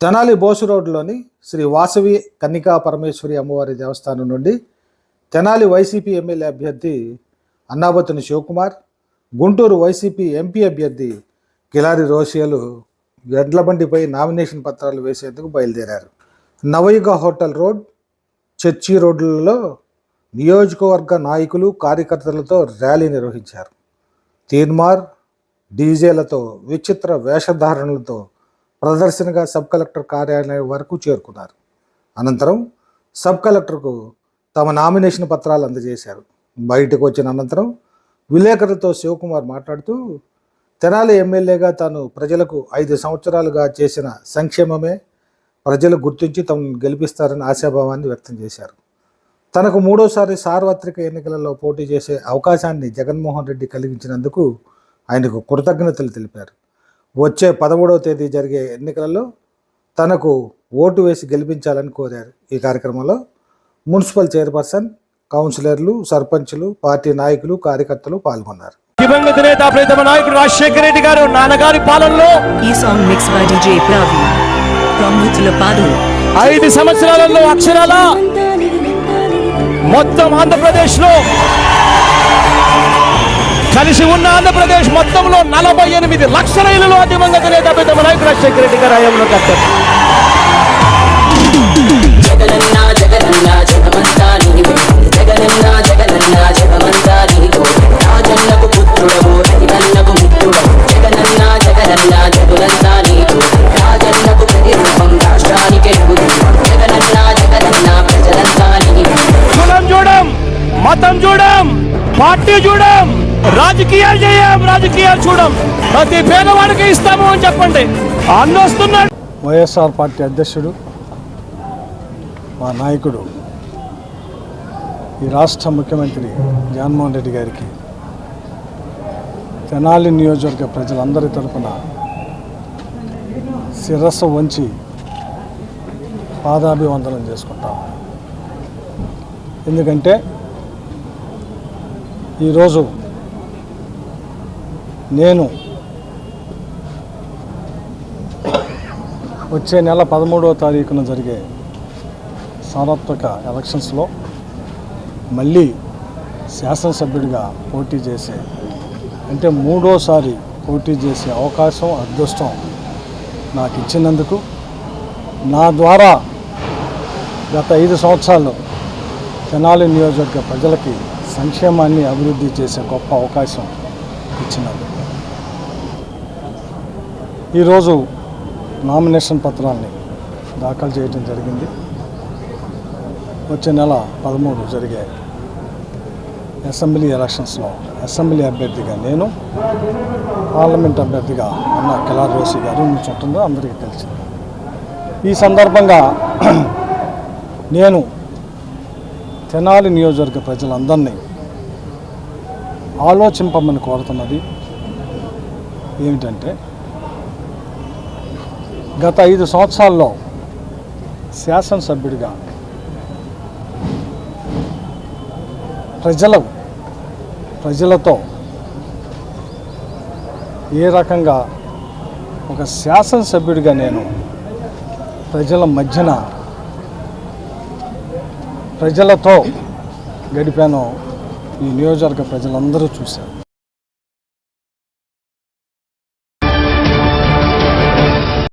Tenali Bose రోడ్లోని శ్రీ వాసవి కన్నికా పరమేశ్వరి అమ్మవారి దేవస్థానం నుండి తెనాలి వైసీపీ ఎమ్మెల్యే అభ్యర్థి అన్నాబతుని శివకుమార్ గుంటూరు వైసీపీ ఎంపీ అభ్యర్థి కిలారి రోషియలు గడ్లబండిపై నామినేషన్ పత్రాలు వేసేందుకు బయలుదేరారు. నవయుగ హోటల్ రోడ్ చర్చి రోడ్లలో నియోజకవర్గ నాయకులు కార్యకర్తలతో ర్యాలీ నిర్వహించారు. తీన్మార్ డీజేలతో విచిత్ర వేషధారణలతో ప్రదర్శనగా సబ్ కలెక్టర్ కార్యాలయం వరకు చేరుకున్నారు. అనంతరం సబ్ కలెక్టర్కు తమ నామినేషన్ పత్రాలు అందజేశారు. బయటకు వచ్చిన అనంతరం విలేకరులతో శివకుమార్ మాట్లాడుతూ తెనాలి ఎమ్మెల్యేగా తాను ప్రజలకు ఐదు సంవత్సరాలుగా చేసిన సంక్షేమమే ప్రజలు గుర్తించి తమను గెలిపిస్తారని ఆశాభావాన్ని వ్యక్తం చేశారు. తనకు మూడోసారి సార్వత్రిక ఎన్నికలలో పోటీ చేసే అవకాశాన్ని జగన్మోహన్ రెడ్డి కలిగించినందుకు ఆయనకు కృతజ్ఞతలు తెలిపారు. వచ్చే పదమూడవ తేదీ జరిగే ఎన్నికలలో తనకు ఓటు వేసి గెలిపించాలని కోరారు. ఈ కార్యక్రమంలో మున్సిపల్ చైర్పర్సన్ కౌన్సిలర్లు సర్పంచులు పార్టీ నాయకులు కార్యకర్తలు పాల్గొన్నారు. దివంగత నేత ప్రీతమ నాయకుడు రాజశేఖర రెడ్డి గారు నాన్నగారి పాలనలో ఈ song mix by DJ Praveen ప్రముఖుల పాదు. ఐదు సంవత్సరాలలో అక్షరాల మొత్తం ఆంధ్రప్రదేశ్లో కలిసి ఉన్న ఆంధ్రప్రదేశ్ మొత్తంలో నలభై ఎనిమిది లక్షల ఇళ్ళలో దివంగత నేత ప్రీతమ నాయకుడు రాజశేఖర రెడ్డి గారు హయాంలో కట్టారు. మతం చూడం పార్టీ చూడం రాజకీయాలు చేయం రాజకీయాలు చూడం. ప్రతి పేదవాడికి ఇస్తాము అని చెప్పండి. అన్న వస్తున్నాడు వైఎస్ఆర్ పార్టీ అధ్యక్షుడు మా నాయకుడు ఈ రాష్ట్ర ముఖ్యమంత్రి జగన్మోహన్ రెడ్డి గారికి తెనాలి నియోజకవర్గ ప్రజలందరి తరఫున శిరస్సు వంచి పాదాభివందనం చేసుకుంటాం. ఎందుకంటే ఈరోజు నేను వచ్చే నెల పదమూడవ తారీఖున జరిగే సార్వత్రిక ఎలక్షన్స్లో మళ్ళీ శాసనసభ్యుడిగా పోటీ చేసే అంటే మూడోసారి పోటీ చేసే అవకాశం అదృష్టం నాకు ఇచ్చినందుకు నా ద్వారా గత ఐదు సంవత్సరాలు తెనాలి నియోజకవర్గ ప్రజలకి సంక్షేమాన్ని అభివృద్ధి చేసే గొప్ప అవకాశం ఇచ్చినందుకు. ఈరోజు నామినేషన్ పత్రాన్ని దాఖలు చేయడం జరిగింది. వచ్చే నెల పదమూడు జరిగే అసెంబ్లీ ఎలక్షన్స్లో అసెంబ్లీ అభ్యర్థిగా నేను పార్లమెంట్ అభ్యర్థిగా అన్న కిలార్ రోసి గారు నుంచుంటుందో అందరికీ తెలిసింది. ఈ సందర్భంగా నేను తెనాలి నియోజకవర్గ ప్రజలందరినీ ఆలోచింపమని కోరుతున్నది ఏమిటంటే గత ఐదు సంవత్సరాల్లో శాసనసభ్యుడిగా ప్రజలు ప్రజలతో ఏ రకంగా ఒక శాసనసభ్యుడిగా నేను ప్రజల మధ్యన ప్రజలతో గడిపానో ఈ నియోజకవర్గ ప్రజలందరూ చూశారు.